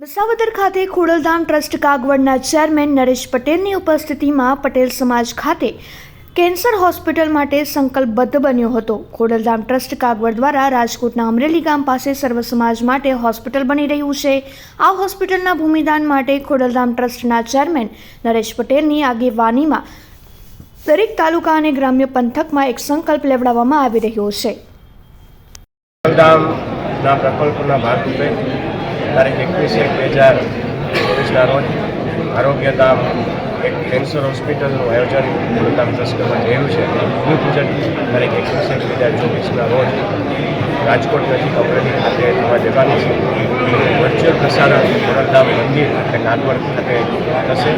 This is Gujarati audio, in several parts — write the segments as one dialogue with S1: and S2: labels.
S1: વિસાવદર ખાતે ખોડલધામ ટ્રસ્ટ કાગવડના ચેરમેન નરેશ પટેલની ઉપસ્થિતિમાં પટેલ સમાજ ખાતે કેન્સર હોસ્પિટલ માટે સંકલ્પબદ્ધ બન્યો હતો. ખોડલધામ ટ્રસ્ટ કાગવડ દ્વારા રાજકોટના અમરેલી ગામ પાસે સર્વ સમાજ માટે હોસ્પિટલ બની રહ્યું છે. આ હોસ્પિટલના ભૂમિદાન માટે ખોડલધામ ટ્રસ્ટના ચેરમેન નરેશ પટેલની આગેવાનીમાં દરેક તાલુકા અને ગ્રામ્ય પંથકમાં એક સંકલ્પ લેવડાવવામાં આવી રહ્યો છે.
S2: તારીખ એકવીસ એક બે હજાર ચોવીસના રોજ આરોગ્યધામ એક કેન્સર હોસ્પિટલનું આયોજન ગુરુધામ ટ્રસ્ટમાં રહ્યું છે. ભૂમિપૂજન તારીખ એકવીસ એક બે હજાર ચોવીસના રોજ રાજકોટ નજીક અમરેલી ખાતે થવા જવાનું છે. વર્ચ્યુઅલ પ્રસારણ ગુરુધામ મંદિર અને નાનવડ ખાતે થશે.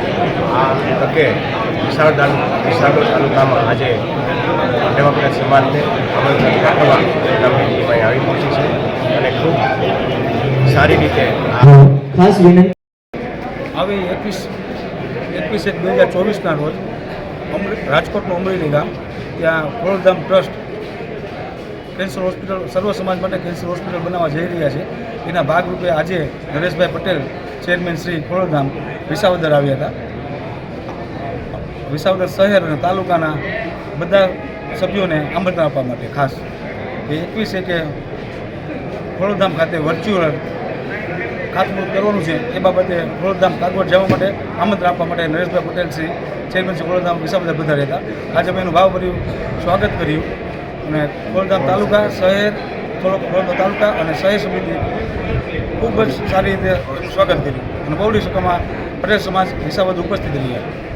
S2: આ તકે વિશાળ વિશાળ તાલુકામાં આજે ડેમોક્રેટ સમાજને આમંત્રણ પાઠવવા નામની ટીમ અહીં આવી પહોંચી છે અને ખૂબ સારી રીતે.
S3: ખાસ વિનંતી.
S4: આવી એકવીસ એકવીસ એક બે હજાર ચોવીસના રોજ રાજકોટનું અમરેલી ગામ ત્યાં ખોડધામ ટ્રસ્ટ કેન્સર હોસ્પિટલ સર્વ સમાજ માટે કેન્સર હોસ્પિટલ બનાવવા જઈ રહ્યા છે. એના ભાગરૂપે આજે નરેશભાઈ પટેલ ચેરમેન શ્રી ખોડધામ વિસાવદર આવ્યા હતા. વિસાવદર શહેર અને તાલુકાના બધા સભ્યોને આમંત્રણ આપવા માટે ખાસ. એ એકવીસ એકે ખોડધામ ખાતે વર્ચ્યુઅલ ખાતમુહૂર્ત કરવાનું છે, એ બાબતે ખોડધામ કાગવડ જવા માટે આમંત્રણ આપવા માટે નરેશભાઈ પટેલ શ્રી ચેરમેન શ્રી ખોડધામ વિસાબદા બધા હતા આજે અમે એનું ભાવભર્યું સ્વાગત કર્યું અને ખોડધામ તાલુકા, શહેર, થોડોક તાલુકા અને શહેર સમિતિ ખૂબ જ સારી રીતે સ્વાગત કર્યું. અને બહુડી સભામાં પટેલ સમાજ વિસાવદ ઉપસ્થિત રહ્યા.